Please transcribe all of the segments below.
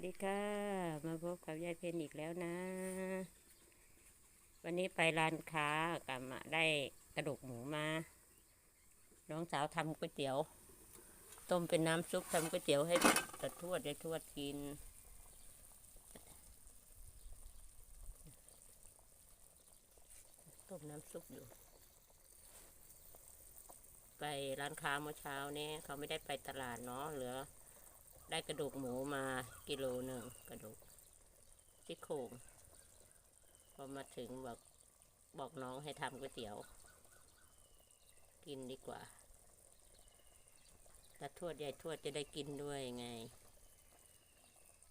สดีค่ะ มาพบกับยายเพนอีกแล้วนะ วันนี้ไปร้านค้ากลับมาได้กระดูกหมูมา น้องสาวทำก๋วยเตี๋ยว ต้มเป็นน้ำซุปทำก๋วยเตี๋ยวให้ตะทวดได้ทวดกิน ต้มน้ำซุปอยู่ ไปร้านค้าเมื่อเช้านี้เขาไม่ได้ไปตลาดเนาะเหลือ ได้กระดูกหมูมากิโลหนึ่งกระดูกที่โครงพอมาถึงบอกบอกน้องให้ทำก๋วยเตี๋ยว กินดีกว่าตาทวดยายทวดจะได้กินด้วยไง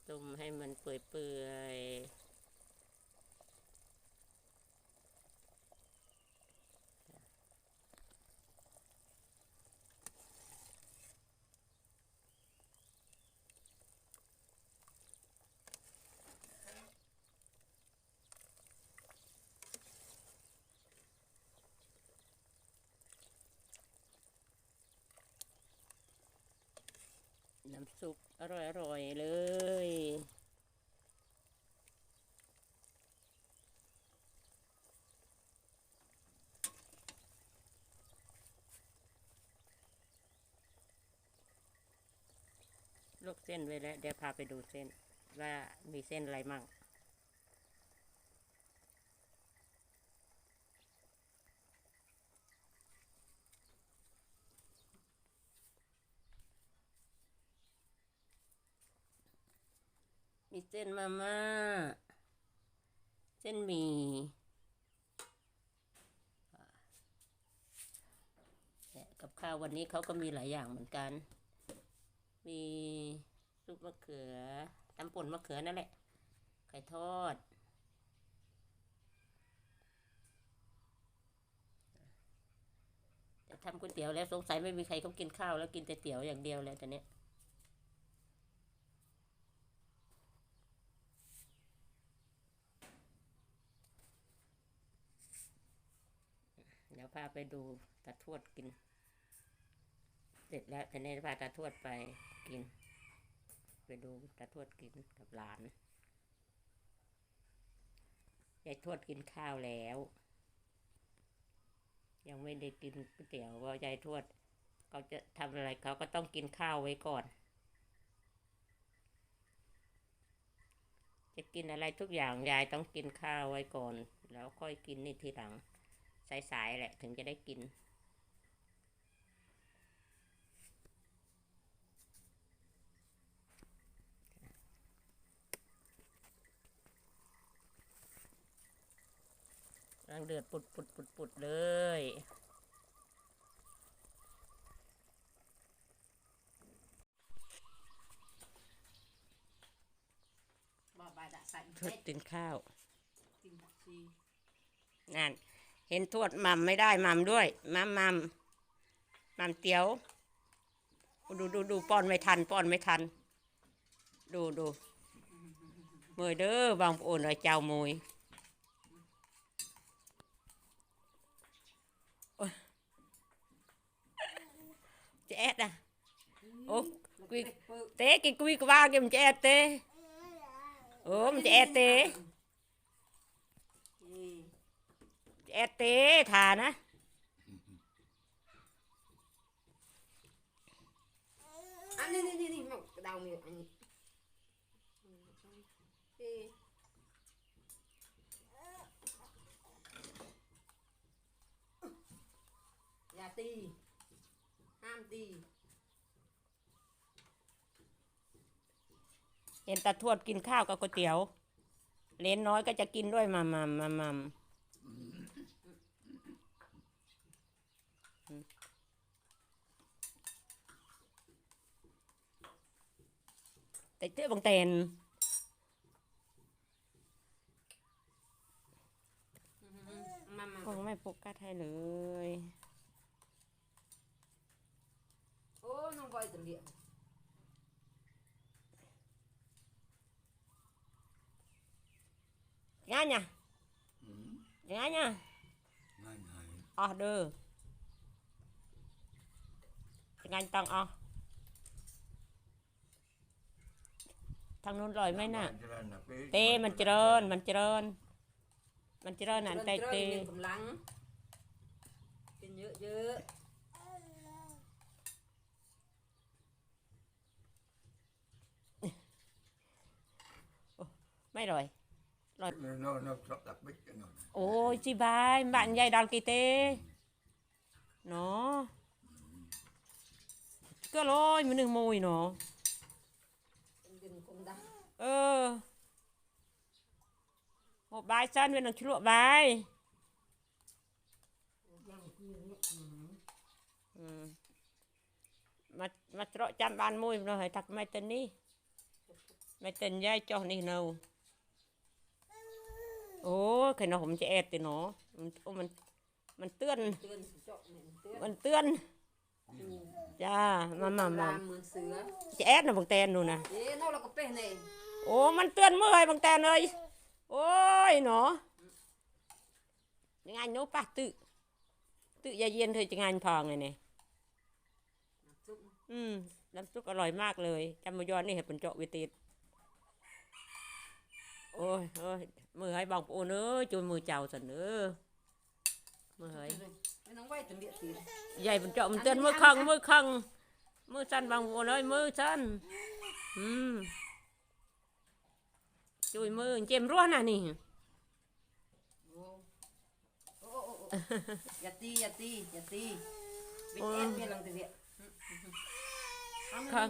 ต้มให้มันเปื่อยๆ น้ำซุปอร่อยๆเลย ลวกเส้นไว้แล้ว เดี๋ยวพาไปดูเส้น ว่ามีเส้นอะไรมั่ง มีเส้นมาม่า เส้นหมี่กับข้าววันนี้เขาก็มีหลายอย่างเหมือนกัน มีซุปมะเขือตำป่นมะเขือนั่นแหละ ไข่ทอด แต่ทำก๋วยเตี๋ยวแล้วสงสัยไม่มีใครเขากินข้าวแล้วกินแต่เตี๋ยวอย่างเดียวเลยตอนเนี้ย เดี๋ยว พาไปดูตาทวดกิน เสร็จแล้วทีนี้พาตาทวดไปกิน ไปดูตาทวดกินกับหลานยายทวดกินข้าวแล้ว ยังไม่ได้กินก๋วยเตี๋ยวเพราะยายทวดเขาจะทำอะไรเขาก็ต้องกินข้าวไว้ก่อน จะกินอะไรทุกอย่างยายต้องกินข้าวไว้ก่อน แล้วค่อยกินนี่ทีหลัง สายๆแหละถึงจะได้กิน กำลังเดือดปุดปุดปุดปุดเลยบ่บาดะใส่ทวดกินข้าว กินผักชีนั่น เห็นทวดมัมไม่ได้มัมด้วยมัมมัมมัมเตียว ดูดูดูป้อนไม่ทันป้อนไม่ทัน ดูดูมื่อเด้อบางโอนไอ้เจ้ามวยโอ๊ยจะแอดอะโอ้กุยเต้กินกุยกว่ากินมันจะแอดเต้โอ้มันจะแอดเต้ นี่ จะแอดเต้ทานะ อันนี้นี่นี่นี่มันกระดาวมีอันนี้เอ๊ะอย่าตี ห้ามตีเห็นตาทวดกินข้าวกับก๋วยเตี๋ยวเลนน้อยก็จะกินด้วยมัมมัมมัมมัมแต่เจ้าบังเตนมามา คงไม่โฟกัสให้เลยโอ้น้องบอยจะเลี้ยงง่ายเนี่ยง่ายเนี่ยง่ายง่ายอ๋อเด้อายต้องอ๋อททางนู้นลอยไหมน่ะจริญนะพี่เต้มันเจริญมันเจริญ มันเจริญนั่นแต่เต้มีกำลังกินเยอะเยอะไม่ลอย nó nó nó sắp đặt bích cho nó โอ้ยจีบายบ้านใหญ่ดอลกีเต้เนาะก็ลอยมันหนึ่งโมยเนาะ មិនដាស់អឺមកបាយសិនវានឹងឆ្លក់បាយមកមកច្រកចាំបានមួយនោះហើយថាមិនទៅនេះមិនទៅញ៉ៃចុះនេះនៅអូគេនោះខ្ញុំចែកទេណោមិនមិនទឿនមិនទឿន จอนี่เนาโอ้ยใครเนาะผมจะแอดติเนาะมันโอ้มันมันเตือนเตือนสิเจาะเนี่ยเตือนมันเตือนจ้ามามามาตเหมือนเสือจะแอดนะบางแตนนู่นนะเอ๊ะนอกเราก็เป็นเนี่ยโอ้มันเตือนเมื่อยบางแตนเลยโอ้ยหนอยังไงโน้ปะตึตึยาเย็นเธอจะงานพองไงเนี่ยซุปอืมน้ำซุปอร่อยมากเลยจำมายอนนี่เห็ดเป็นเจาะวิติดโอ้ยโอ้ยมือให้บองปูเนื้อจุนมือเจ้าสันเนื้อ มือให้ไม่น้องไว้จนเดียดตีใหญ่เป็นเจาะมันเตือนมือคังมือคังมือสั้นบางปูเลยมือสั้นอืมจุยมือเจมร้อนน่ะนี่โอ้โอ้โอ้โอ้อย่าตีอย่าตีอย่าตีเป็นแอบเบี้ยหลังตีเดียคัง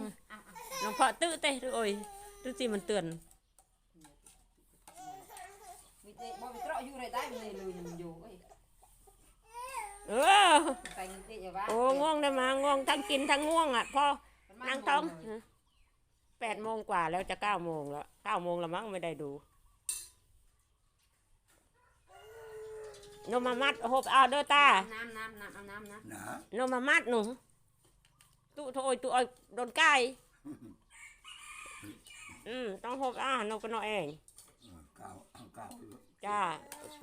น้องพ่อตื้อเต้โอ้ยตื้อสิมันเตือนมีเตะบ่มีเตาะอยู่ไรได้มันเลยลุยมันอยู่ เอ้ยเออใส่เงินเตะอย่าว่าโอ้ง่วงได้มาง่วงทั้งกินทั้งง่วงอะพ่อนั่งท้องแปดโมงกว่าแล้วจะเก้าโมงแล้วเก้าโมงแล้วมั้งไม่ได้ดูโนมามัดหบเอาเด้อตาน้ำน้ำน้ำเอาน้ำนะ nã โนมามัดหนูตุโทยตุออยโดนไก่อืมต้องหบอ่าโนก็นอเอง Ờ, cao cao จ้า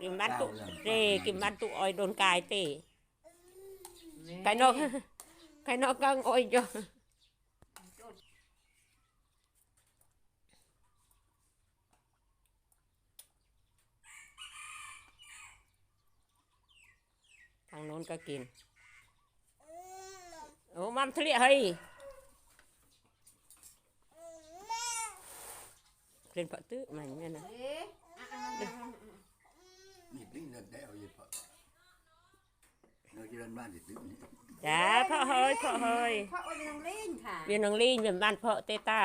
กินบ้านตุเร่กินบ้านตุออยโดนกายเตะไก่นอกไก่นอกกังออยจ้ะทางโน้นก็กินโอ้มันทะเล เฮ้ยเล่นปะตื้อมันเนี่ยนะเอ๊ะอะอะอะอะ nhịp đi là đeo gì phải nó chỉ lên ban thì tự nhiên จ้าพ่อเฮ้ยพ่อเฮ้ยเพราะว่าเป็นนางเล่นค่ะเวียนนองลีนเวียนบ้านพ่อเตต้า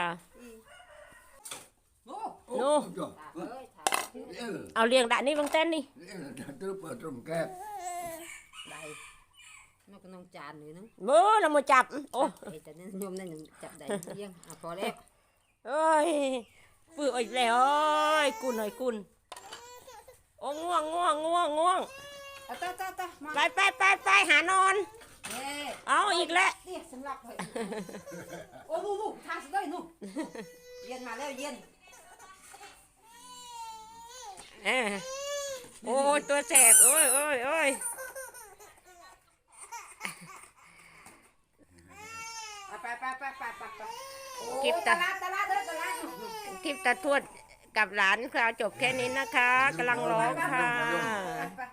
โอ้ Nô. Thả ơi, thả ơi. เอาเลี้ยงด่านนี้บางเต้นนี่ trước ở trong kép Đây. Nó có nông tràn nữa nữa. มือเรามาจับโอ้ Ê, tại nên nhôm nên đừng chặt đầy riêng. À, có lẽ. เอ้ยปื้ออีกแล้วเอ้ยกุนหน่อยกุนโอ้ง่วงง่วงง่วงง่วง À, ta, ta, ta. Mà. ไปไปไปไปหานอน Ê. เอาอีกแล้ว Đi, xâm lọc thôi. Ô, nu, nu, thả xuống đây, nu. Yên mà leo yên. เอ้ยโอ้ยตัวแสบโอ้ยโอ้ยโอ้ย À, pa, pa, pa, pa, pa, pa. Ô, Kịp ta ta. lát, ta lát, ta lát, ta lát. คลิปตาทวดกับหลานคราวจบแค่นี้นะคะกำลังร้องค่ะ Pa, pa. บา